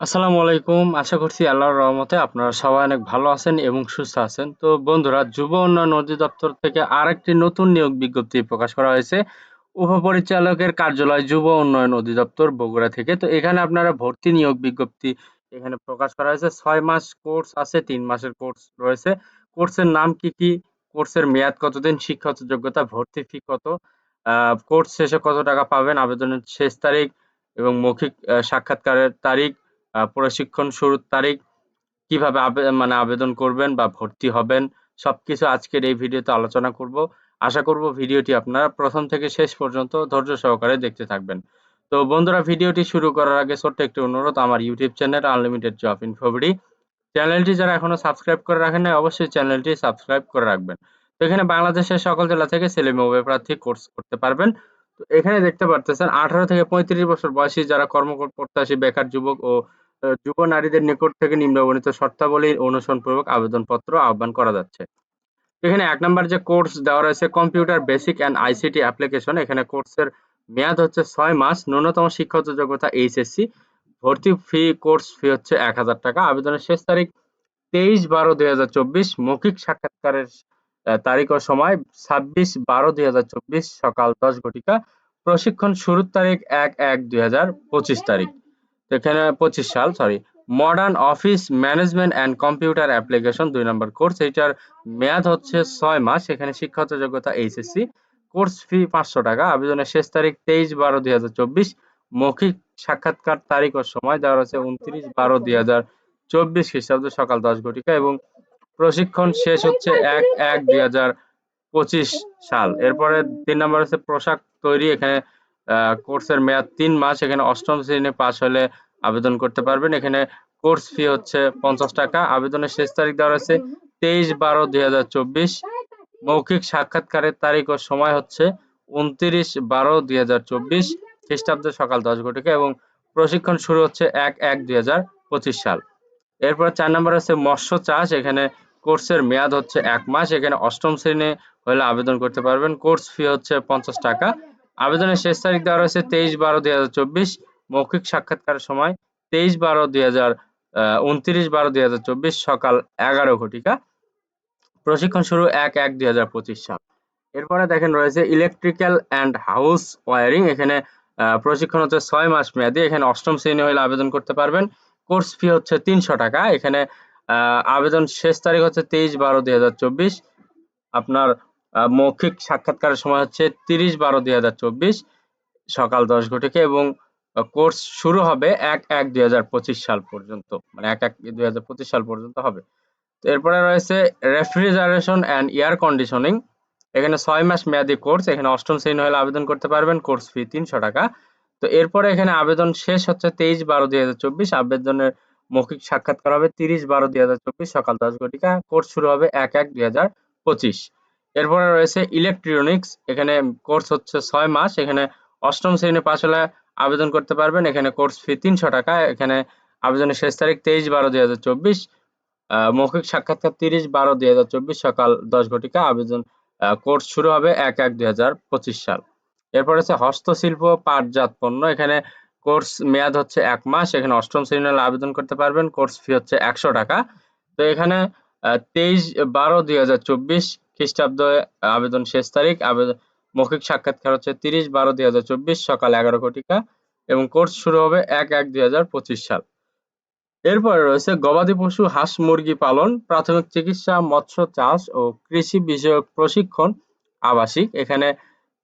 আসসালামু আলাইকুম। আশা করছি আল্লাহর রহমতে আপনারা সবাই অনেক ভালো আছেন এবং সুস্থ আছেন। তো বন্ধুরা যুব উন্নয়ন অধিদপ্তর থেকে আরেকটি নতুন নিয়োগ বিজ্ঞপ্তি প্রকাশ করা হয়েছে। উপপরিচালকের কার্যালয় যুব উন্নয়ন অধিদপ্তর বগুড়া থেকে। তো এখানে আপনারা ভর্তি নিয়োগ বিজ্ঞপ্তি এখানে প্রকাশ করা হয়েছে। ছয় মাস কোর্স আছে, তিন মাসের কোর্স রয়েছে। কোর্সের নাম কি, কি? কোর্সের মেয়াদ কতদিন? শিক্ষাগত যোগ্যতা, ভর্তি ফি কত? কোর্স শেষে কত টাকা পাবেন? আবেদনের শেষ তারিখ এবং মৌখিক সাক্ষাৎকারের তারিখ প্রশিক্ষণ শুরুর তারিখ, কীভাবে মানে আবেদন করবেন বা ভর্তি হবেন, সবকিছু আজকের এই ভিডিওতে আলোচনা করব। আশা করব ভিডিওটি আপনারা প্রথম থেকে শেষ পর্যন্ত ধৈর্য সহকারে দেখতে থাকবেন। তো বন্ধুরা ভিডিওটি শুরু করার আগে ছোট্ট একটি অনুরোধ আমার YouTube channel unlimited job in InfoBD চ্যানেলটি যারা এখনও সাবস্ক্রাইব করে রাখেন নাই অবশ্যই চ্যানেলটি সাবস্ক্রাইব করে রাখবেন। তো এখানে বাংলাদেশের সকল জেলা থেকে ছেলে মেয়ে প্রার্থী কোর্স করতে পারবেন। তো এখানে দেখতে পারতেছেন 18 থেকে 35 বছর বয়সী যারা কর্মপ্রত্যাশী বেকার যুবক ও যুব নারীদের নিকট থেকে নিম্নবর্ণিত শর্তাবলী অনুসরণপূর্বক আবেদনপত্র আহ্বান করা যাচ্ছে। এখানে এক নম্বর যে কোর্স দেওয়া রয়েছে computer basic and ICT application এখানে কোর্সের মেয়াদ হচ্ছে ছয় মাস, ন্যূনতম শিক্ষাগত যোগ্যতা এইচএসসি, ভর্তি ফি কোর্স ফি হচ্ছে ৳১,০০০ আবেদনের শেষ তারিখ ২৩-১২-২০২৪ মৌখিক সাক্ষাৎকারের তারিখ ও সময় ২৬-১২-২০২৪ সকাল ১০ ঘটিকা। প্রশিক্ষণ শুরুর তারিখ ১-১-২০২৫ তারিখ। এখানে ২৫ সাল sorry. Modern office management and computer application দুই নম্বর কোর্স এইটার মেয়াদ হচ্ছে ছয় মাস। এখানে শিক্ষাগত যোগ্যতা এইচএসসি। কোর্স ফি ৳৫০০ আবেদনের শেষ তারিখ ২৩-১২-২০২৪ মৌখিক সাক্ষাৎকার তারিখ ও সময় দেওয়া রয়েছে ২৯-১২-২০২৪ খ্রিস্টাব্দ সকাল ১০ ঘটিকা এবং প্রশিক্ষণ শেষ হচ্ছে ১-১-২০২৫ সাল। এরপরে তিন নাম্বার হচ্ছে পোশাক তৈরি, এখানে কোর্সের মেয়াদ তিন মাস। এখানে অষ্টম শ্রেণি পাস হলে আবেদন করতে পারবেন। এখানে কোর্স ফি হচ্ছে ৳৫০ আবেদনের শেষ তারিখ দেওয়া রয়েছে ২৩-১২-২০২৪ মৌখিক সাক্ষাৎকারের তারিখ ও সময় হচ্ছে ২৯-১২-২০২৪ খ্রিস্টাব্দ সকাল ১০ ঘটিকা এবং প্রশিক্ষণ শুরু হচ্ছে ১-১-২০২৫ সাল। এরপর চার নম্বর হচ্ছে মৎস্য চাষ, এখানে কোর্সের মেয়াদ হচ্ছে এক মাস। এখানে অষ্টম শ্রেণি হলে আবেদন করতে পারবেন। কোর্স ফি হচ্ছে ৳৫০ আবেদনের শেষ তারিখ দেওয়া রয়েছে ২৩-১২-২০২৪ মৌখিক সাক্ষাৎকারের সময় ২৩-১২-২০০০ আ ২৯-১২-২০২৪ সকাল ১১ ঘটিকা। প্রশিক্ষণ শুরু ১-১-২০২৫ সাল। এরপরে দেখেন রয়েছে ইলেকট্রিক্যাল অ্যান্ড হাউস ওয়্যারিং এখানে প্রশিক্ষণ হচ্ছে ছয় মাস মেয়াদী। এখানে অষ্টম শ্রেণি হলে আবেদন করতে পারবেন। কোর্স ফি হচ্ছে ৳৩০০ এখানে আ আবেদন শেষ তারিখ হচ্ছে ২৩-১২-২০২৪ আপনার আ মৌখিক সাক্ষাৎকারের সময় হচ্ছে ৩০-১২-২০২৪ সকাল ১০ ঘটিকা এবং কোর্স শুরু হবে ১-১-২০২৫ সাল পর্যন্ত। মানে ১-১-২০২৫ সাল পর্যন্ত হবে। তো এরপরে রয়েছে রেফ্রিজারেশন অ্যান্ড এয়ার কন্ডিশনিং এখানে ছয় মাস মেয়াদী কোর্স। এখানে অষ্টম শ্রেণি হলে আবেদন করতে পারবেন। কোর্স ফি ৳৩০০ তো এরপরে এখানে আবেদন শেষ হচ্ছে ২৩-১২-২০২৪ আবেদনের মৌখিক সাক্ষাৎকার হবে ৩০-১২-২০২৪ সকাল ১০ ঘটিকা। কোর্স শুরু হবে ১-১-২০২৫ এরপরে রয়েছে ইলেকট্রনিক্স এখানে কোর্স হচ্ছে ছয় মাস। এখানে অষ্টম শ্রেণি পাশ হলে আবেদন করতে পারবেন। এখানে কোর্স ফি ৳৩০০ এখানে আবেদনের শেষ তারিখ ২৩-১২-২০২৪ আ মৌখিক সাক্ষাৎকার ৩০-১২-২০২৪ সকাল ১০ ঘটিকা। আবেদন কোর্স শুরু হবে ১-১-২০২৫ সাল। এরপর হচ্ছে হস্তশিল্প, পাটজাত পণ্য, এখানে কোর্স মেয়াদ হচ্ছে এক মাস। এখানে অষ্টম শ্রেণি আবেদন করতে পারবেন। কোর্স ফি হচ্ছে ৳১০০ তো এখানে তেইশ বারো ২৩-১২-২০২৪ খ্রিস্টাব্দে আবেদন শেষ তারিখ। আবেদন মৌখিক সাক্ষাৎকার হচ্ছে ৩০-১২-২০২৪ সকাল এগারো কোটিকা এবং কোর্স শুরু হবে ১-১-২০২৫ সাল। এরপরে রয়েছে গবাদি পশু, হাঁস, মুরগি পালন, প্রাথমিক চিকিৎসা, মৎস্য চাষ ও কৃষি বিষয়ক প্রশিক্ষণ আবাসিক। এখানে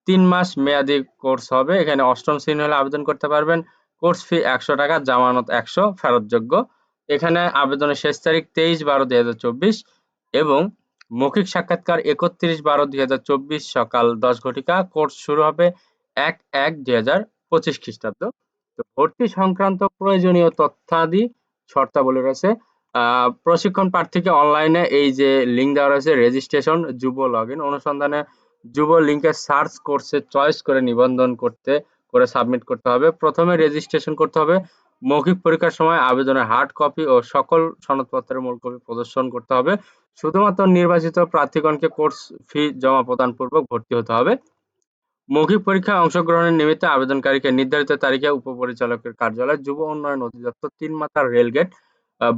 তিন মাস মেয়াদি কোর্স হবে। এখানে অষ্টম শ্রেণি হলে আবেদন করতে পারবেন। কোর্স ফি ৳১০০ জামানত ১০০ ফেরতযোগ্য। এখানে আবেদনের শেষ তারিখ ২৩-১২-২০২৪ এবং মৌখিক সাক্ষাৎকার ৩১-১২-২০২৪ সকাল ১০ ঘটিকা। কোর্স শুরু হবে ১-১-২০২৫ খ্রিস্টাব্দ। তো ভর্তি সংক্রান্ত প্রয়োজনীয় তথ্যাদি শর্তাবলী রয়েছে। প্রশিক্ষণ প্রার্থীকে অনলাইনে এই যে লিঙ্ক দেওয়া রয়েছে রেজিস্ট্রেশন যুব লগইন অনুসন্ধানে যুব লিঙ্কে সার্চ কোর্সে চয়েস করে নিবন্ধন করতে, করে সাবমিট করতে হবে। প্রথমে রেজিস্ট্রেশন করতে হবে। মৌখিক পরীক্ষার সময় আবেদনের হার্ড কপি ও সকল সনদপত্রের মূল কপি প্রদর্শন করতে হবে। শুধুমাত্র নির্বাচিত প্রার্থীগণকে কোর্স ফি জমা প্রদান পূর্বক ভর্তি হতে হবে। মৌখিক পরীক্ষায় অংশগ্রহণের নিমিত্তে আবেদনকারীকে নির্ধারিত তারিখে উপপরিচালকের কার্যালয়, যুব উন্নয়ন অধিদপ্তর, তিন মাথার রেলগেট,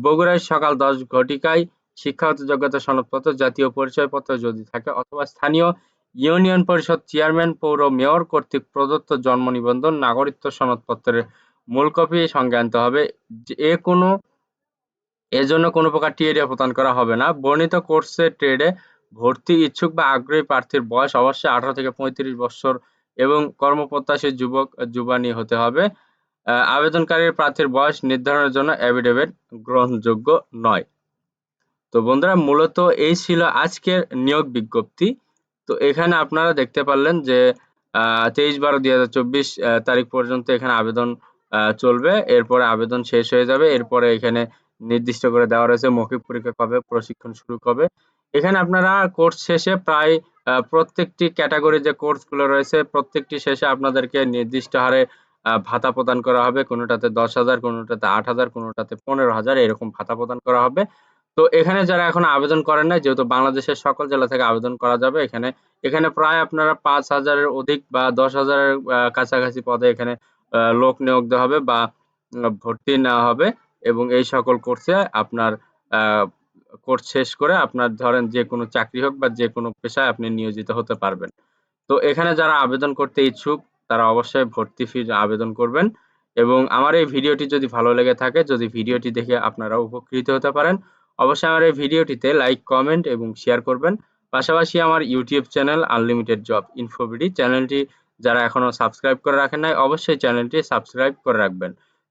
বগুড়ায় সকাল দশ ঘটিকায় শিক্ষাগত যোগ্যতা সনদপত্র, জাতীয় পরিচয়পত্র যদি থাকে অথবা স্থানীয় ইউনিয়ন পরিষদ চেয়ারম্যান, পৌর মেয়র কর্তৃক প্রদত্ত জন্ম নিবন্ধন, নাগরিকত্ব সনদপত্রের মূল কপি আনতে হবে। যে কোনো এজন্য কোনো প্রকার টিএডি প্রদান করা হবে না। বর্ণিত কোর্সে ট্রেডে ভর্তি ইচ্ছুক বা আগ্রহী প্রার্থীর বয়স অবশ্যই আঠারো থেকে পঁয়ত্রিশ বছর এবং কর্মপ্রত্যাশী যুবক যুবানী হতে হবে। আহ, আবেদনকারীর প্রার্থীর বয়স নির্ধারণের জন্য অ্যাফিডেভিট গ্রহণযোগ্য নয়। তো বন্ধুরা মূলত এই ছিল আজকের নিয়োগ বিজ্ঞপ্তি তো এখানে আপনারা দেখতে পারলেন যে তেইশ বারো দুই হাজার চব্বিশ তারিখ পর্যন্ত এখানে আবেদন চলবে এরপরে আবেদন শেষ হয়ে যাবে এরপরে এখানে নির্দিষ্ট করে দেওয়া রয়েছে মৌখিক পরীক্ষা কবে, প্রশিক্ষণ শুরু কবে। এখানে আপনারা কোর্স শেষে প্রায় প্রত্যেকটি ক্যাটাগরি যে কোর্সগুলো রয়েছে, প্রত্যেকটি শেষে আপনাদেরকে নির্দিষ্ট হারে ভাতা প্রদান করা হবে। কোনোটাতে দশ হাজার, কোনোটাতে আট হাজার, কোনোটাতে পনেরো হাজার এরকম ভাতা প্রদান করা হবে। তো এখানে যারা এখন আবেদন করেন নাই, যেহেতু বাংলাদেশের সকল জেলা থেকে আবেদন করা যাবে এখানে এখানে প্রায় আপনারা পাঁচ হাজারের অধিক বা দশ হাজারের কাছাকাছি পদে এখানে লোক নিয়োগ দেওয়া হবে বা ভর্তি নেওয়া হবে। এবং এই সকল কোর্সে আপনার কোর্স শেষ করে আপনার ধরেন যে কোনো চাকরি হোক বা যে কোনো পেশায় আপনি নিয়োজিত হতে পারবেন। তো এখানে যারা আবেদন করতে ইচ্ছুক, তারা অবশ্যই ভর্তি ফি আবেদন করবেন এবং আমার এই ভিডিওটি যদি ভালো লেগে থাকে, যদি ভিডিওটি দেখে আপনারা উপকৃত হতে পারেন, অবশ্যই আমার এই ভিডিওটিতে লাইক কমেন্ট এবং শেয়ার করবেন। পাশাপাশি আমার YouTube channel unlimited job InfoBD চ্যানেলটি যারা এখনও সাবস্ক্রাইব করে রাখেন নাই, অবশ্যই চ্যানেলটি সাবস্ক্রাইব করে রাখবেন।